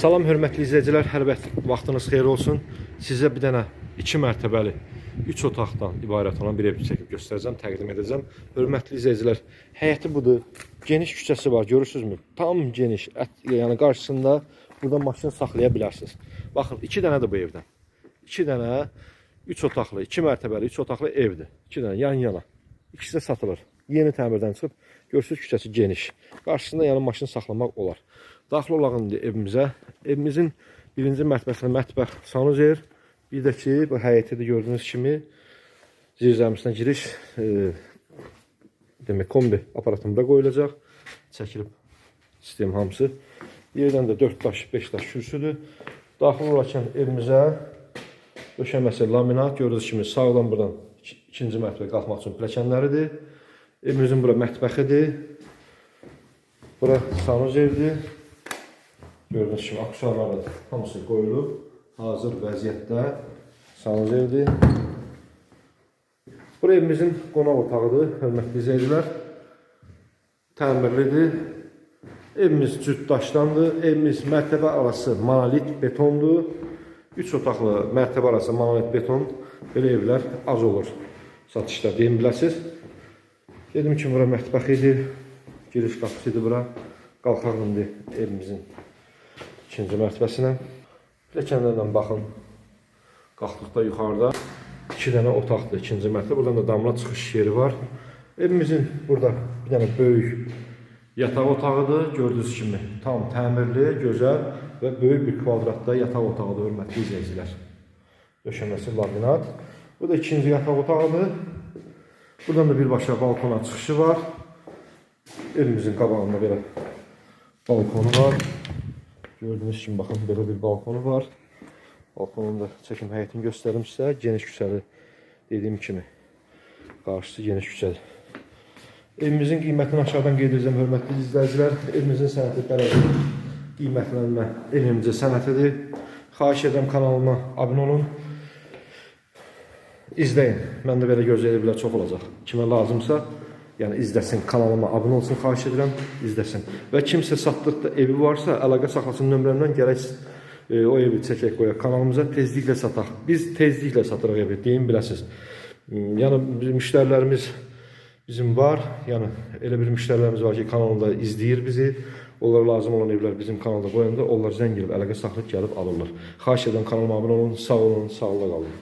Salam hörmətli izləyicilər, hər vaxt vaxtınız xeyir olsun. Sizə bir dənə 2 mərtəbəli 3 otaqdan ibarət olan bir ev çəkib göstərəcəm, təqdim edəcəm. Hörmətli izləyicilər, həyəti budur. Geniş küçəsi var, görürsünüzmü? Tam geniş. Ət, yəni qarşısında burada maşın saxlaya bilərsiniz. Baxın, 2 dənədir bu evdən. 2 dənə 3 otaqlı, 2 mərtəbəli 3 otaqlı evdir. 2 dənə yan-yana. İkisi də satılır. Yeni təmirdən çıxıb, görürsünüz küçəsi geniş. Qarşısında yəni maşın saxlamaq olar. Daxil olaq indi evimizə. Evimizin birinci mərtəbəsində mətbəx, sanuzer, bir də ki, bu həyəti də gördüyünüz kimi zirzəmisinə giriş e, demək kombi aparatında qoyulacaq. Çəkilib sistem hamısı. Yerdən də 4 daş, 5 daş kürsüdür. Daxil olarkən evimizə döşəməsi laminat gördüyünüz kimi sağdan buradan iki- ikinci mərtəbəyə qalxmaq üçün pilləkənləridir. Evimizin bura mətbəxidir. Bura sanuzerdir. Gördüyünüz kimi aksesuarları da hamısı qoyulub. Hazır vəziyyətdə sanuzerdir. Bura evimizin qonaq otağıdır, hörmətli izləyicilər. Təmirlidir. Evimiz cüt daşdandır. Evimiz mərtəbə arası monolit betondur. 3 otaqlı mərtəbə arası monolit beton. Belə evlər az olur satışda, deyim biləsiz. Dedim ki, bura mətbəx idi. Giriş qapısı idi bura. Qalxaq indi evimizin ikinci mərtəbəsinə. Pilləkənlərdən baxın. Qalxdıqda yuxarıda iki dənə otaqdır, ikinci mərtəbə. Buradan da damla çıxış yeri var. Evimizin burada bir dənə böyük yataq otağıdır. Gördüyünüz kimi tam təmirli, gözəl və böyük bir kvadratda yataq otağıdır, hörmətli izləyicilər. Döşəməsi laminat. Bu da ikinci yataq otağıdır. Buradan da birbaşa balkona çıxışı var. Evimizin qabağında belə balkonu var. Gördüyünüz kimi baxın belə bir balkonu var. Balkonun da çəkim həyətini göstərim sizə. Geniş küçəli dediyim kimi. Qarşısı geniş küçədir. Evimizin qiymətini aşağıdan qeyd edəcəm hörmətli izləyicilər. Evimizin sənəti bələdiyyə qiymətlənmə evimizin sənətidir. Xahiş edirəm kanalıma abunə olun. İzləyin. Mən də belə gözləyə bilər çox olacaq. Kimə lazımsa, yəni izləsin, kanalıma abunə olsun, xahiş edirəm, izləsin. Və kimsə satdıqda evi varsa, əlaqə saxlasın nömrəmdən gərək e, o evi çəkək qoyaq kanalımıza tezliklə sataq. Biz tezliklə satırıq evi, deyim biləsiniz. Hmm, Yəni bizim müştərilərimiz bizim var. Yəni elə bir müştərilərimiz var ki, kanalda izləyir bizi. Onlara lazım olan evlər bizim kanalda qoyanda onlar zəng edib əlaqə saxlayıb gəlib alırlar. Xahiş edirəm kanalıma abunə olun. Sağ olun, sağlıqla qalın.